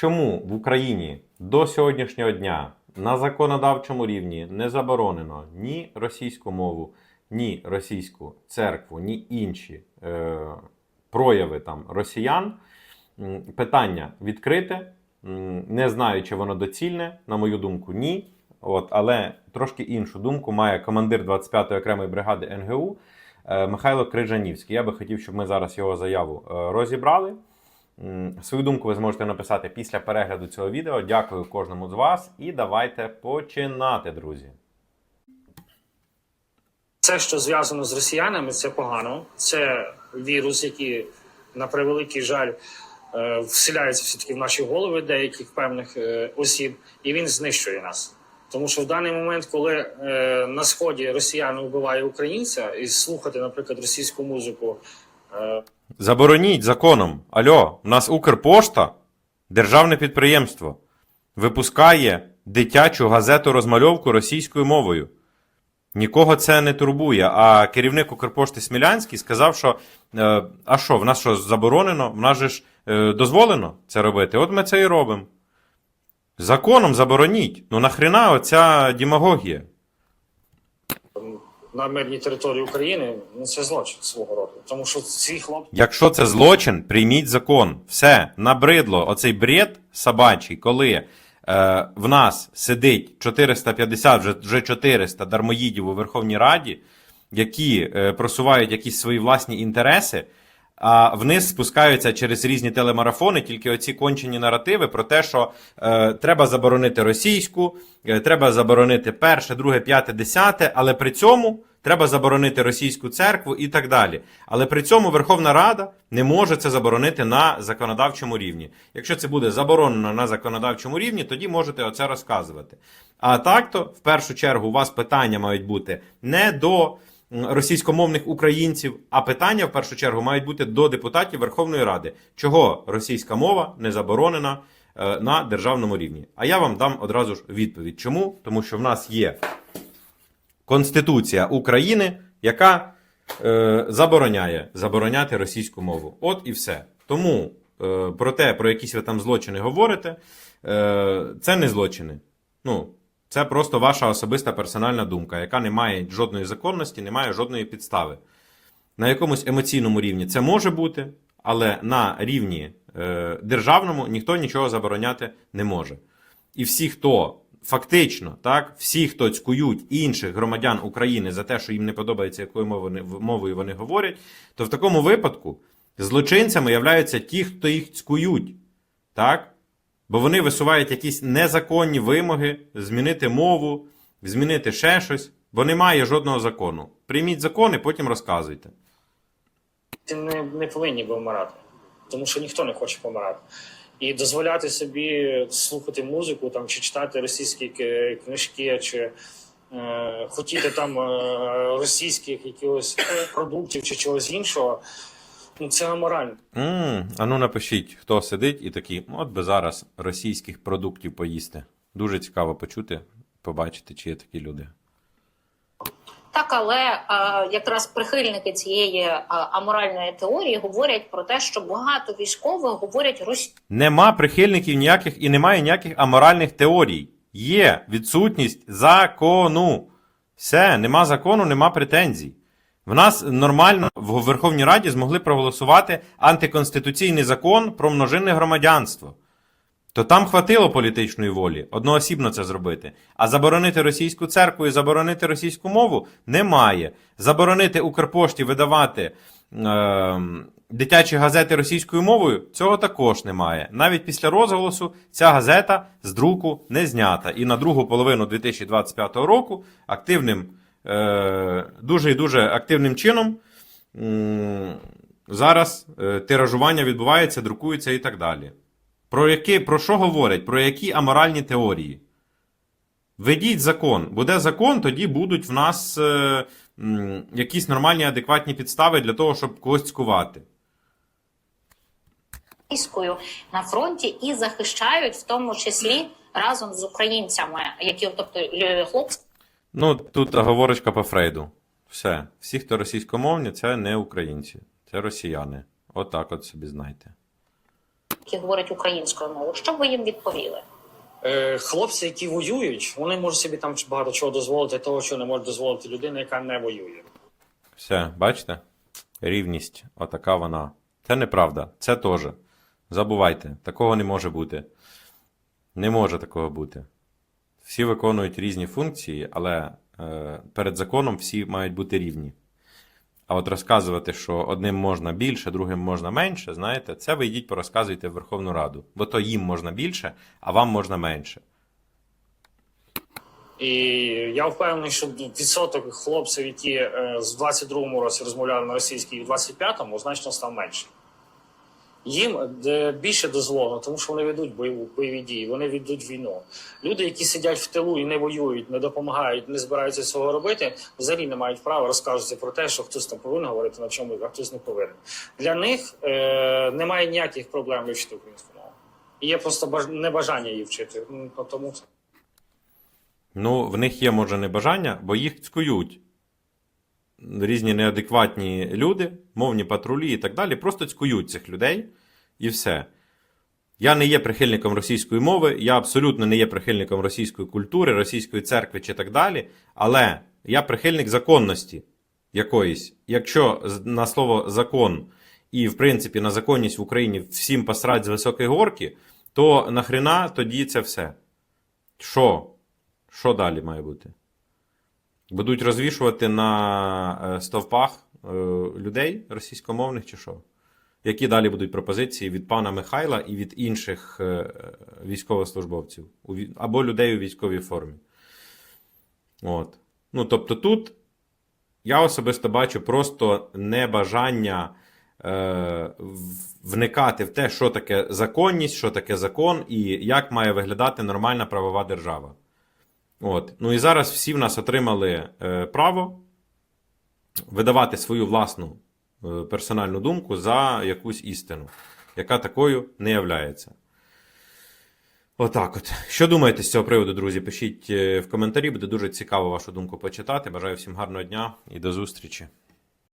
чому в Україні до сьогоднішнього дня на законодавчому рівні не заборонено ні російську мову, ні російську церкву, ні інші е, прояви там росіян. Питання відкрите. Не знаю, чи воно доцільне, на мою думку, ні. От, але трошки іншу думку має командир 25-ї окремої бригади НГУ е, Михайло Крижанівський. Я би хотів, щоб ми зараз його заяву е, розібрали. Свою думку ви зможете написати після перегляду цього відео. Дякую кожному з вас і давайте починати, друзі. Все, що зв'язано з росіянами, це погано. Це вірус, який, на превеликий жаль, е, вселяється все-таки в наші голови деяких певних е, осіб, і він знищує нас. Тому що в даний момент, коли е, на сході росіяни вбивають українця, і слухати, наприклад, російську музику. Забороніть законом. Альо, у нас Укрпошта, державне підприємство, випускає дитячу газету розмальовку російською мовою. Нікого це не турбує. А керівник Укрпошти Смілянський сказав, що е, а що, в нас що заборонено? В нас же ж е, дозволено це робити. От ми це і робимо. Законом забороніть. Ну нахрена оця демагогія? на мирній території України ну це злочин свого роду. Тому що ці хлопці Якщо це злочин, прийміть закон. Все, набридло. Оцей бред собачий, коли е, в нас сидить 450, вже, вже 400 дармоїдів у Верховній Раді, які е, просувають якісь свої власні інтереси, а вниз спускаються через різні телемарафони, тільки оці кончені наративи про те, що е, треба заборонити російську, е, треба заборонити перше, друге, п'яте, десяте, але при цьому треба заборонити російську церкву і так далі. Але при цьому Верховна Рада не може це заборонити на законодавчому рівні. Якщо це буде заборонено на законодавчому рівні, тоді можете оце розказувати. А так то, в першу чергу, у вас питання мають бути не до російськомовних українців, а питання в першу чергу мають бути до депутатів Верховної Ради, чого російська мова не заборонена е, на державному рівні. А я вам дам одразу ж відповідь. Чому? Тому що в нас є Конституція України, яка е, забороняє забороняти російську мову. От і все. Тому е, про те, про якісь ви там злочини говорите, е, це не злочини. Ну, це просто ваша особиста персональна думка, яка не має жодної законності, не має жодної підстави. На якомусь емоційному рівні це може бути, але на рівні е, державному ніхто нічого забороняти не може. І всі, хто фактично, так, всі, хто цькують інших громадян України за те, що їм не подобається, якою мовою, вони- говорять, то в такому випадку злочинцями являються ті, хто їх цькують. Так? Бо вони висувають якісь незаконні вимоги змінити мову, змінити ще щось, бо немає жодного закону. Прийміть закон і потім розказуйте. не, не повинні би вмирати, тому що ніхто не хоче помирати. І дозволяти собі слухати музику там чи читати російські книжки, чи е, хотіти там е, російських якихось продуктів чи чогось іншого. Ну це аморально. м а ну напишіть, хто сидить і такий, от би зараз російських продуктів поїсти. Дуже цікаво почути, побачити, чи є такі люди. Так, але е, якраз прихильники цієї е, аморальної теорії говорять про те, що багато військових говорять російською. Нема прихильників ніяких і немає ніяких аморальних теорій. Є відсутність закону. Все, нема закону, нема претензій. В нас нормально в Верховній Раді змогли проголосувати антиконституційний закон про множинне громадянство. То там хватило політичної волі одноосібно це зробити. А заборонити російську церкву і заборонити російську мову немає. Заборонити Укрпошті видавати е, дитячі газети російською мовою цього також немає. Навіть після розголосу ця газета з друку не знята. І на другу половину 2025 року активним, е, дуже і дуже активним чином м, зараз е, тиражування відбувається, друкується і так далі. Про, які, про що говорять? Про які аморальні теорії? Ведіть закон. Буде закон, тоді будуть в нас е, м, якісь нормальні, адекватні підстави для того, щоб когось цькувати. на фронті і захищають, в тому числі разом з українцями, які, тобто хлопці. Ну, тут оговорочка по Фрейду. Все. Всі, хто російськомовні, це не українці, це росіяни. Отак от собі знайте. Які говорять українською мовою. Що б ви їм відповіли? Е, хлопці, які воюють, вони можуть собі там багато чого дозволити, того, що не може дозволити людина, яка не воює. Все, бачите? Рівність, отака вона. Це неправда. Це теж. Забувайте, такого не може бути. Не може такого бути. Всі виконують різні функції, але е, перед законом всі мають бути рівні. А от розказувати, що одним можна більше, другим можна менше, знаєте, це ви йдіть порозказуйте в Верховну Раду. Бо то їм можна більше, а вам можна менше. І я впевнений, що відсоток хлопців, які е, з 22-му році розмовляли на російській в 25-му, значно став менше. Їм е, більше дозволено, тому що вони ведуть бойову бойові дії, вони ведуть війну. Люди, які сидять в тилу і не воюють, не допомагають, не збираються цього робити, взагалі не мають права розказувати про те, що хтось там повинен говорити на чому, а хтось не повинен. Для них е, немає ніяких проблем вивчити українську мову. Є просто баж... небажання її вчити. Ну, Тому. Ну, в них є, може, небажання, бо їх цькують. Різні неадекватні люди, мовні патрулі і так далі, просто цькують цих людей і все. Я не є прихильником російської мови, я абсолютно не є прихильником російської культури, російської церкви чи так далі, але я прихильник законності якоїсь. Якщо на слово закон і, в принципі, на законність в Україні всім посрать з високої горки, то нахрена тоді це все? Що? Що далі має бути? Будуть розвішувати на е, стовпах е, людей російськомовних чи що? Які далі будуть пропозиції від пана Михайла і від інших е, військовослужбовців або людей у військовій формі? От. Ну, тобто тут я особисто бачу просто небажання е, вникати в те, що таке законність, що таке закон і як має виглядати нормальна правова держава. От. Ну і зараз всі в нас отримали е, право видавати свою власну е, персональну думку за якусь істину, яка такою не являється. Отак от. Що думаєте з цього приводу, друзі? Пишіть е, в коментарі, буде дуже цікаво вашу думку почитати. Бажаю всім гарного дня і до зустрічі.